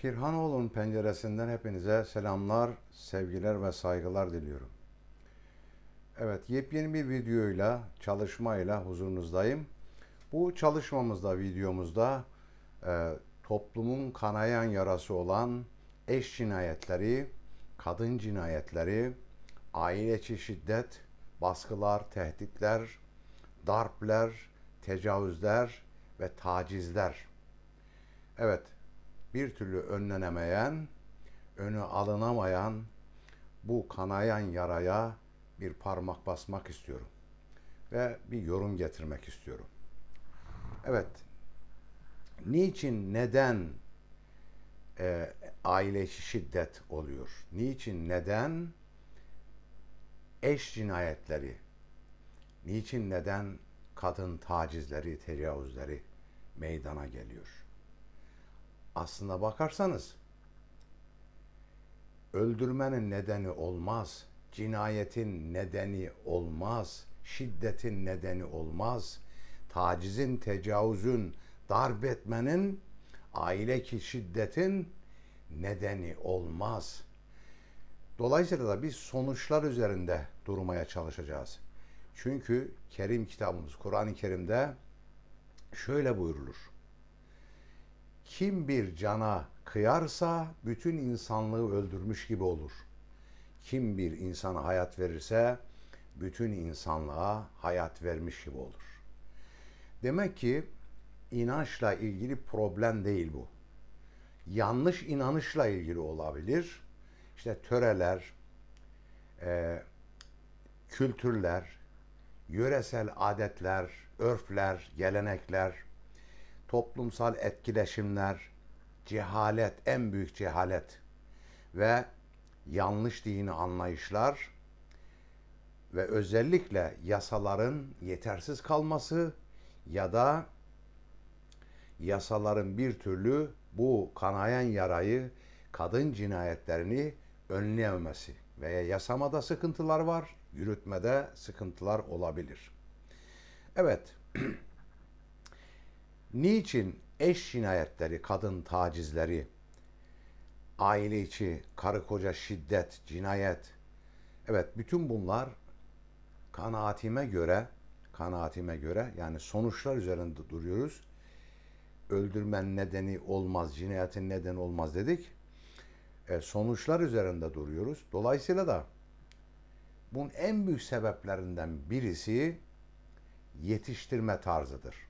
Pirhanoğlu'nun penceresinden hepinize selamlar, sevgiler ve saygılar diliyorum. Evet, yepyeni bir videoyla, çalışmayla huzurunuzdayım. Bu çalışmamızda, videomuzda e, toplumun kanayan yarası olan eş cinayetleri, kadın cinayetleri, aile içi şiddet, baskılar, tehditler, darpler, tecavüzler ve tacizler. Evet, bir türlü önlenemeyen, önü alınamayan bu kanayan yaraya bir parmak basmak istiyorum ve bir yorum getirmek istiyorum. Evet, niçin, neden e, aile içi şiddet oluyor? Niçin, neden eş cinayetleri? Niçin, neden kadın tacizleri, tecavüzleri meydana geliyor? Aslına bakarsanız öldürmenin nedeni olmaz, cinayetin nedeni olmaz, şiddetin nedeni olmaz, tacizin, tecavüzün, darp etmenin, aile ki şiddetin nedeni olmaz. Dolayısıyla da biz sonuçlar üzerinde durmaya çalışacağız. Çünkü Kerim kitabımız Kur'an-ı Kerim'de şöyle buyurulur. Kim bir cana kıyarsa bütün insanlığı öldürmüş gibi olur. Kim bir insana hayat verirse bütün insanlığa hayat vermiş gibi olur. Demek ki inançla ilgili problem değil bu. Yanlış inanışla ilgili olabilir. İşte töreler, e, kültürler, yöresel adetler, örfler, gelenekler, toplumsal etkileşimler, cehalet, en büyük cehalet ve yanlış dini anlayışlar ve özellikle yasaların yetersiz kalması ya da yasaların bir türlü bu kanayan yarayı, kadın cinayetlerini önleyememesi veya yasamada sıkıntılar var, yürütmede sıkıntılar olabilir. Evet, niçin eş cinayetleri, kadın tacizleri, aile içi, karı koca şiddet, cinayet, evet bütün bunlar kanaatime göre, kanaatime göre yani sonuçlar üzerinde duruyoruz. Öldürmen nedeni olmaz, cinayetin nedeni olmaz dedik. E, sonuçlar üzerinde duruyoruz. Dolayısıyla da bunun en büyük sebeplerinden birisi yetiştirme tarzıdır.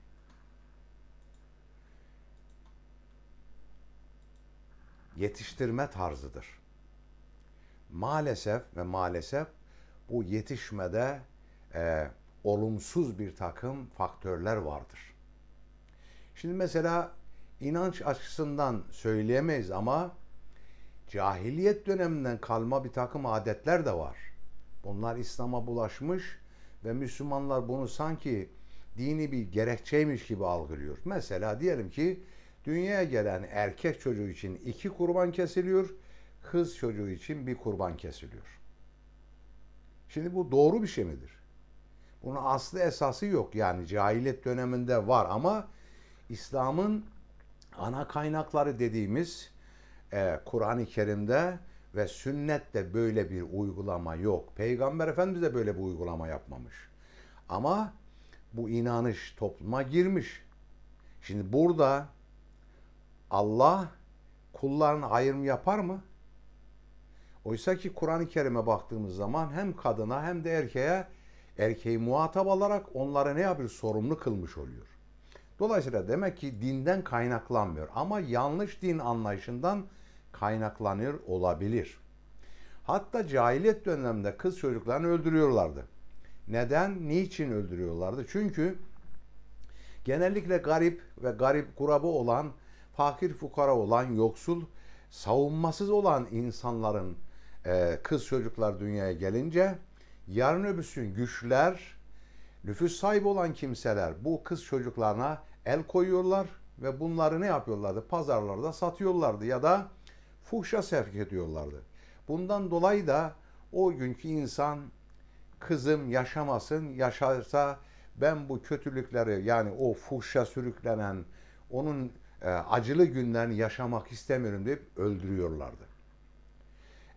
Yetiştirme tarzıdır. Maalesef ve maalesef bu yetişmede e, olumsuz bir takım faktörler vardır. Şimdi mesela inanç açısından söyleyemeyiz ama cahiliyet döneminden kalma bir takım adetler de var. Bunlar İslam'a bulaşmış ve Müslümanlar bunu sanki dini bir gerekçeymiş gibi algılıyor. Mesela diyelim ki dünyaya gelen erkek çocuğu için iki kurban kesiliyor, kız çocuğu için bir kurban kesiliyor. Şimdi bu doğru bir şey midir? Bunun aslı esası yok. Yani cahiliyet döneminde var ama İslam'ın ana kaynakları dediğimiz e, Kur'an-ı Kerim'de ve sünnette böyle bir uygulama yok. Peygamber Efendimiz de böyle bir uygulama yapmamış. Ama bu inanış topluma girmiş. Şimdi burada Allah kullarına ayrım yapar mı? Oysa ki Kur'an-ı Kerim'e baktığımız zaman hem kadına hem de erkeğe erkeği muhatap alarak onları ne yapıyor? Sorumlu kılmış oluyor. Dolayısıyla demek ki dinden kaynaklanmıyor ama yanlış din anlayışından kaynaklanıyor olabilir. Hatta cahiliyet döneminde kız çocuklarını öldürüyorlardı. Neden? Niçin öldürüyorlardı? Çünkü genellikle garip ve garip kurabı olan, fakir fukara olan, yoksul, savunmasız olan insanların e, kız çocuklar dünyaya gelince yarın öbürsün güçler, nüfus sahibi olan kimseler bu kız çocuklarına el koyuyorlar ve bunları ne yapıyorlardı? Pazarlarda satıyorlardı ya da fuhşa sevk ediyorlardı. Bundan dolayı da o günkü insan kızım yaşamasın, yaşarsa ben bu kötülükleri yani o fuhşa sürüklenen, onun acılı günlerini yaşamak istemiyorum deyip öldürüyorlardı.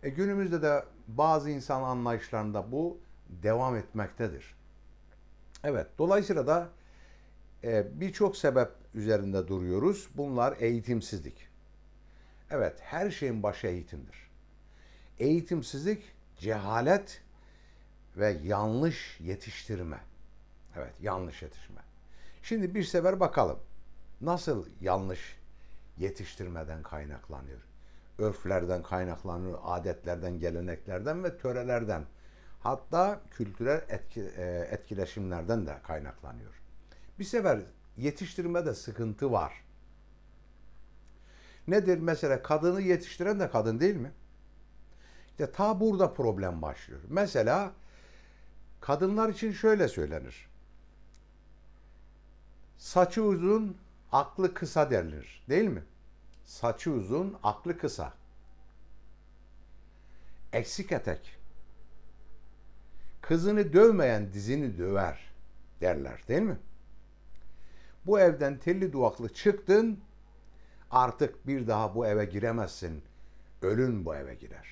E, günümüzde de bazı insan anlayışlarında bu devam etmektedir. Evet, dolayısıyla da e, birçok sebep üzerinde duruyoruz. Bunlar eğitimsizlik. Evet, her şeyin başı eğitimdir. Eğitimsizlik, cehalet ve yanlış yetiştirme. Evet, yanlış yetişme. Şimdi bir sefer bakalım. Nasıl yanlış yetiştirmeden kaynaklanıyor? Örflerden kaynaklanıyor, adetlerden, geleneklerden ve törelerden. Hatta kültürel etki, e, etkileşimlerden de kaynaklanıyor. Bir sefer yetiştirmede sıkıntı var. Nedir? Mesela kadını yetiştiren de kadın değil mi? İşte ta burada problem başlıyor. Mesela kadınlar için şöyle söylenir. Saçı uzun, aklı kısa derler. Değil mi? Saçı uzun, aklı kısa. Eksik etek. Kızını dövmeyen dizini döver derler değil mi? Bu evden telli duvaklı çıktın, artık bir daha bu eve giremezsin. Ölün bu eve girer.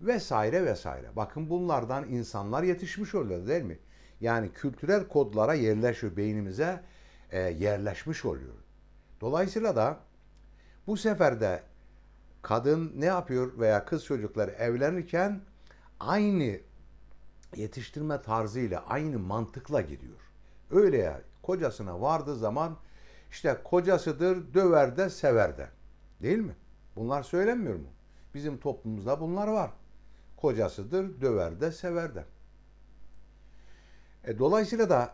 Vesaire vesaire. Bakın bunlardan insanlar yetişmiş oluyor değil mi? Yani kültürel kodlara yerleşiyor, beynimize e, yerleşmiş oluyor. Dolayısıyla da bu sefer de kadın ne yapıyor veya kız çocukları evlenirken aynı yetiştirme tarzıyla, aynı mantıkla gidiyor. Öyle ya kocasına vardığı zaman işte kocasıdır döver de sever de. Değil mi? Bunlar söylenmiyor mu? Bizim toplumumuzda bunlar var. Kocasıdır döver de sever de. E, dolayısıyla da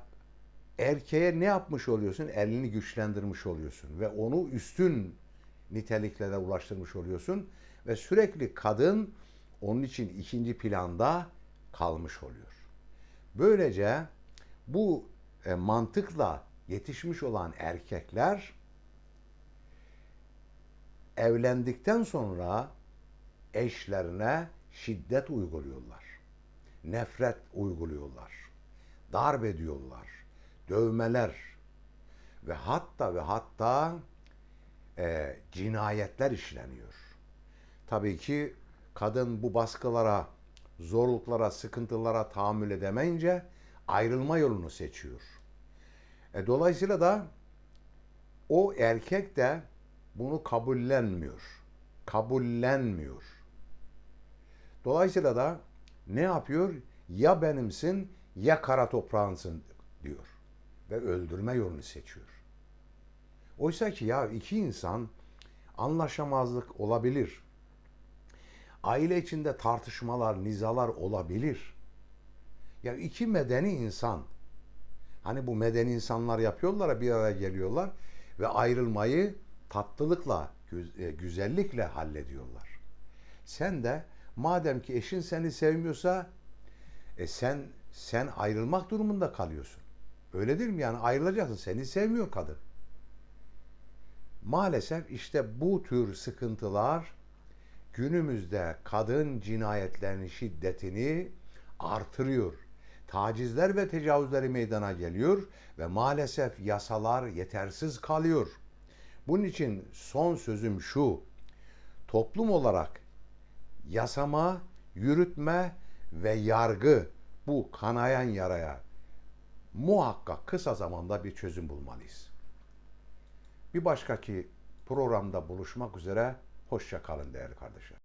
erkeğe ne yapmış oluyorsun? Elini güçlendirmiş oluyorsun ve onu üstün niteliklere ulaştırmış oluyorsun ve sürekli kadın onun için ikinci planda kalmış oluyor. Böylece bu e, mantıkla yetişmiş olan erkekler evlendikten sonra eşlerine şiddet uyguluyorlar. Nefret uyguluyorlar. Darp ediyorlar. Dövmeler ve hatta ve hatta e, cinayetler işleniyor. Tabii ki kadın bu baskılara, zorluklara, sıkıntılara tahammül edemeyince ayrılma yolunu seçiyor. E, dolayısıyla da o erkek de bunu kabullenmiyor. Kabullenmiyor. Dolayısıyla da ne yapıyor? Ya benimsin ya kara toprağınsın diyor. Ve öldürme yolunu seçiyor. Oysa ki ya iki insan anlaşamazlık olabilir. Aile içinde tartışmalar, nizalar olabilir. Ya iki medeni insan hani bu medeni insanlar yapıyorlar bir araya geliyorlar ve ayrılmayı tatlılıkla, e, güzellikle hallediyorlar. Sen de madem ki eşin seni sevmiyorsa e sen sen ayrılmak durumunda kalıyorsun. Öyle değil mi? Yani ayrılacaksın. Seni sevmiyor kadın. Maalesef işte bu tür sıkıntılar günümüzde kadın cinayetlerinin şiddetini artırıyor. Tacizler ve tecavüzleri meydana geliyor ve maalesef yasalar yetersiz kalıyor. Bunun için son sözüm şu. Toplum olarak yasama, yürütme ve yargı bu kanayan yaraya muhakkak kısa zamanda bir çözüm bulmalıyız. Bir başkaki programda buluşmak üzere. Hoşça kalın değerli kardeşler.